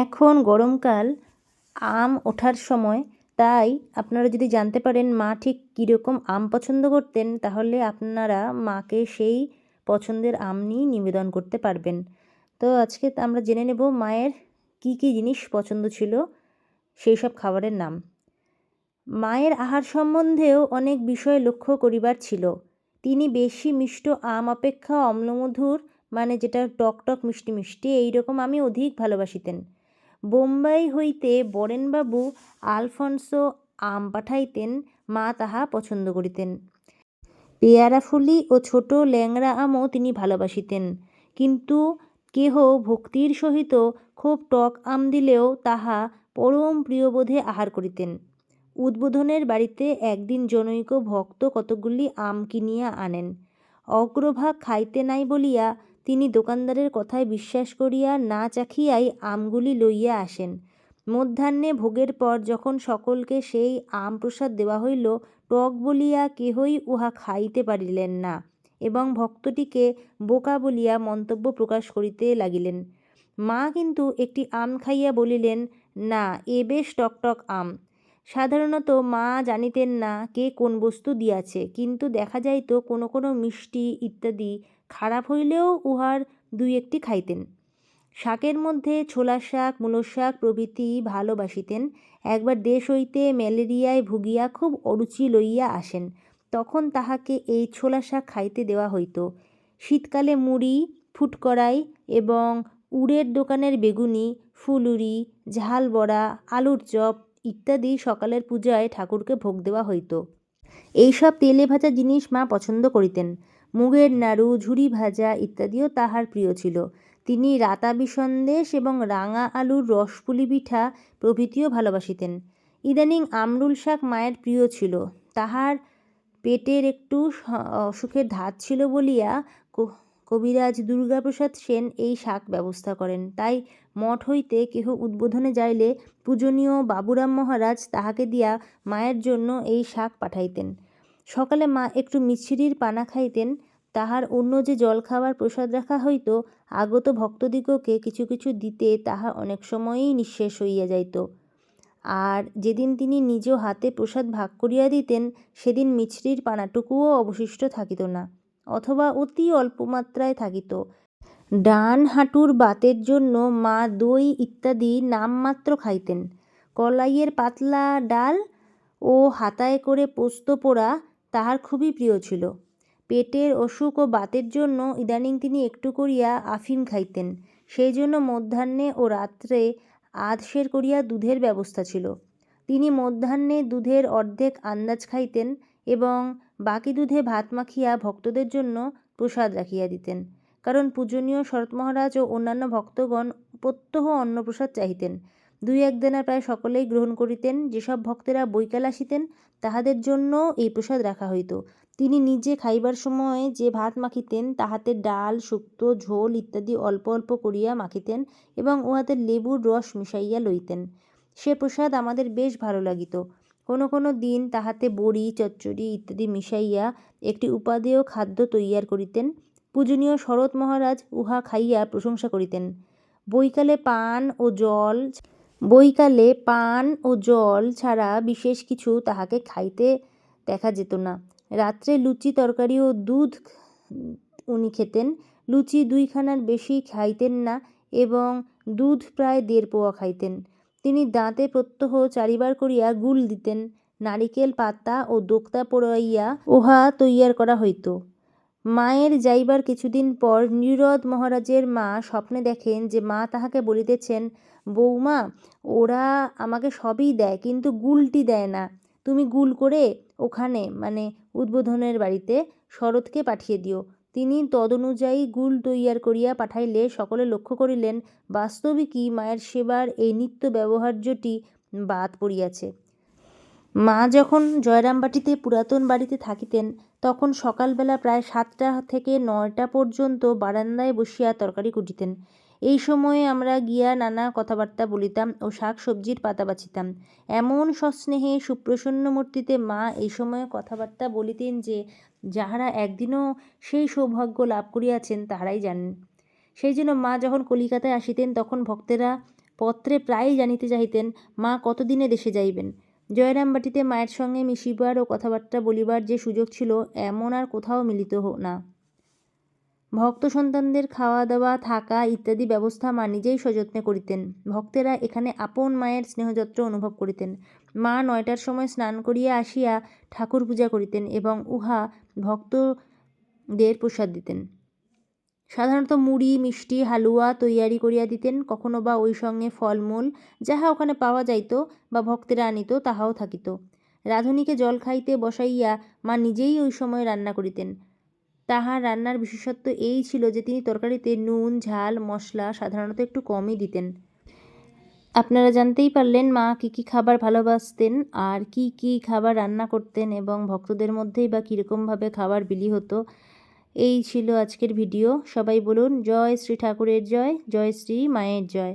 এখন গরমকাল, আম ওঠার সময়, তাই আপনারা যদি জানতে পারেন মা ঠিক কীরকম আম পছন্দ করতেন, তাহলে আপনারা মাকে সেই পছন্দের আম নিয়েই নিবেদন করতে পারবেন। তো আজকে আমরা জেনে নেব মায়ের কি কি জিনিস পছন্দ ছিল, সেই সব খাবারের নাম। মায়ের আহার সম্বন্ধেও অনেক বিষয় লক্ষ্য করিবার ছিল। তিনি বেশি মিষ্ট আম অপেক্ষা অম্লমধুর মানে যেটা টক টক মিষ্টি মিষ্টি এই রকম আমি অধিক ভালোবাসিতেন। বোম্বাই হইতে বরেনবাবু আলফন্সো আম পাঠাইতেন, মা তাহা পছন্দ করিতেন। পেয়ারা ফুলি ও ছোট ল্যাংড়া আমও তিনি ভালোবাসিতেন। কিন্তু কেহ ভক্তির সহিত খুব টক আম দিলেও তাহা পরম প্রিয়বোধে আহার করিতেন। উদ্বোধনের বাড়িতে একদিন জনৈক ভক্ত কতকগুলি আম কিনিয়া আনেন। অগ্রভাগ খাইতে নাই বলিয়া তিনি দোকানদারের কথায় বিশ্বাস করিয়া না চাখিয়াই আমগুলি লইয়া আসেন। মধ্যাহ্নে ভোগের পর যখন সকলকে সেই আম প্রসাদ দেওয়া হইল, টক বলিয়া কেহই উহা খাইতে পারিলেন না এবং ভক্তটিকে বোকা বলিয়া মন্তব্য প্রকাশ করিতে লাগিলেন। মা কিন্তু একটি আম খাইয়া বলিলেন, না, এ বেশ টকটক আম। সাধারণত মা জানিতেন না কে কোন বস্তু দিয়াছে, কিন্তু দেখা যাইত কোনো কোনো মিষ্টি ইত্যাদি খারাপ হইলেও উহার দুই একটি খাইতেন। শাকের মধ্যে ছোলা শাক, মূলো শাক প্রভৃতি ভালোবাসিতেন। একবার দেশ হইতে ম্যালেরিয়ায় ভুগিয়া খুব অরুচি লইয়া আসেন, তখন তাহাকে এই ছোলা শাক খাইতে দেওয়া হইত। শীতকালে মুড়ি ফুটকড়াই এবং উড়ের দোকানের বেগুনি, ফুলুরি ঝাল বড়া আলুর চপ ইত্যাদি সকালের পূজায় ঠাকুরকে ভোগ দেওয়া হইত। এইসব তেলে ভাজা জিনিস মা পছন্দ করিতেন। মুগের নাড়ু ঝুড়ি ভাজা ইত্যাদিও তাহার প্রিয় ছিল। তিনি রাতাবি সন্দেশ এবং রাঙা আলুর রসপুলি পিঠা প্রভৃতিও ভালোবাসিতেন। ইদানিং আমরুল শাক মায়ের প্রিয় ছিল। তাহার পেটের একটু অসুখের ধাত ছিল বলিয়া কবিরাজ দুর্গাপ্রসাদ সেন এই শাক ব্যবস্থা করেন। তাই মঠ হইতে কেহ উদ্বোধনে যাইলে পূজনীয় বাবুরাম মহারাজ তাহাকে দিয়া মায়ের জন্য এই শাক পাঠাইতেন। সকালে মা একটু মিছরির পানা খাইতেন। তাহার অন্য যে জলখাবার প্রসাদ রাখা হইত, আগত ভক্তদিগকে কিছু কিছু দিতে তাহা অনেক সময়ই নিঃশেষ হইয়া যাইত। আর যেদিন তিনি নিজ হাতে প্রসাদ ভাগ করিয়া দিতেন, সেদিন মিছরির পানাটুকুও অবশিষ্ট থাকিত না। অথবা অতি অল্প মাত্রায় থাকিত। ডান হাঁটুর বাতের জন্য মা দই ইত্যাদি নামমাত্র খাইতেন। কলাইয়ের পাতলা ডাল ও হাতায় করে পোস্ত পোড়া তাহার খুবই প্রিয় ছিল। পেটের অসুখ ও বাতের জন্য ইদানিং তিনি একটু করিয়া আফিম খাইতেন। সেই জন্য মধ্যাহ্নে ও রাত্রে আধসের করিয়া দুধের ব্যবস্থা ছিল। তিনি মধ্যাহ্নে দুধের অর্ধেক আন্দাজ খাইতেন এবং বাকি দুধে ভাত মাখিয়া ভক্তদের জন্য প্রসাদ রাখিয়া দিতেন, কারণ পূজনীয় শরৎ মহারাজ ও অন্যান্য ভক্তগণ প্রত্যহ অন্নপ্রসাদ চাহিতেন। দুই এক দেনা প্রায় সকলেই গ্রহণ করিতেন, যেসব ভক্তেরা বৈকাল আসিতেন, তাহাদের জন্য এই প্রসাদ রাখা হইত। তিনি নিজে খাইবার সময় যে ভাত মাখিতেন, তাহাতে ডাল, শুক্তো, ঝোল ইত্যাদি অল্প অল্প করিয়া মাখিতেন এবং উহাতে লেবুর রস মিশাইয়া লইতেন। সে প্রসাদ আমাদের বেশ ভালো লাগিত। কোনো কোনো দিন তাহাতে বড়ি, চচ্চড়ি ইত্যাদি মিশাইয়া একটি উপাদেয় খাদ্য তৈয়ার করিতেন। পূজনীয় শরৎ মহারাজ উহা খাইয়া প্রশংসা করিতেন। বৈকালে পান ও জল বৈকালে পান ও জল ছাড়া বিশেষ কিছু তাহাকে খাইতে দেখা যেত না। রাত্রে লুচি তরকারি ও দুধ উনি খেতেন। লুচি দুইখানার বেশি খাইতেন না এবং দুধ প্রায় দেড় পোয়া খাইতেন। তিনি দাঁতে প্রত্যহ চারিবার করিয়া গুল দিতেন, নারিকেল পাতা ও দোক্তা পোড়াইয়া উহা তৈয়ার করা হইত। মায়ের যাইবার কিছুদিন পর নীরদ মহারাজের মা স্বপ্নে দেখেন যে মা তাহাকে বলিতেছেন বৌমা ওরা আমাকে সবই দেয়, কিন্তু গুলটি দেয় না। তুমি গুল করে ওখানে মানে উদ্বোধনের বাড়িতে শরৎকে পাঠিয়ে দিও। তিনি তদনুযায়ী গুল তৈয়ার করিয়া পাঠাইলে সকলে লক্ষ্য করিলেন, বাস্তবিকই মায়ের সেবার এই নিত্য ব্যবহার্যটি বাদ পড়িয়াছে। মা যখন জয়রামবাটিতে পুরাতন বাড়িতে থাকিতেন, তখন সকালবেলা প্রায় সাতটা থেকে নয়টা পর্যন্ত বারান্দায় বসিয়া তরকারি কুটিতেন। এই সময়ে আমরা গিয়া নানা কথাবার্তা বলিতাম ও শাক সবজির পাতা বাছিতাম। এমন সস্নেহে সুপ্রসন্ন মূর্তিতে মা এই সময়ে কথাবার্তা বলিতেন যে, যাহারা একদিনও সেই সৌভাগ্য লাভ করিয়াছেন তাহারাই জানেন। সেই জন্য মা যখন কলিকাতায় আসিতেন তখন ভক্তেরা পত্রে প্রায়ই জানিতে চাহিতেন, মা, কতদিনে দেশে যাইবেন? জয়রামবাটিতে মায়ের সঙ্গে মিশিবার ও কথাবার্তা বলিবার যে সুযোগ ছিল, এমন আর কোথাও মিলিত না। ভক্ত সন্তানদের খাওয়া দাওয়া থাকা ইত্যাদি ব্যবস্থা মা নিজেই সযত্নে করিতেন। ভক্তেরা এখানে আপন মায়ের স্নেহযত্র অনুভব করিতেন। মা নয়টার সময় স্নান করিয়া আসিয়া ঠাকুর পূজা করিতেন এবং উহা ভক্তদের প্রসাদ দিতেন। সাধারণত মুড়ি, মিষ্টি, হালুয়া তৈয়ারি করিয়া দিতেন, কখনো বা ওই সঙ্গে ফলমূল, যাহা ওখানে পাওয়া যাইত বা ভক্তেরা আনিত, তাহাও থাকিত। রাঁধুনিকে জল খাইতে বসাইয়া মা নিজেই ওই সময় রান্না করিতেন। তাহার রান্নার বিশেষত্ব এই ছিল যে তিনি তরকারিতে নুন, ঝাল, মশলা সাধারণত একটু কমই দিতেন। আপনারা জানতেই পারলেন, মা কী কী খাবার ভালোবাসতেন আর কি কি খাবার রান্না করতেন এবং ভক্তদের মধ্যেই বা কীরকমভাবে খাবার বিলি হতো, এই ছিল আজকের ভিডিও। সবাই বলুন, জয় শ্রী ঠাকুরের জয় জয় শ্রী মায়ের জয়।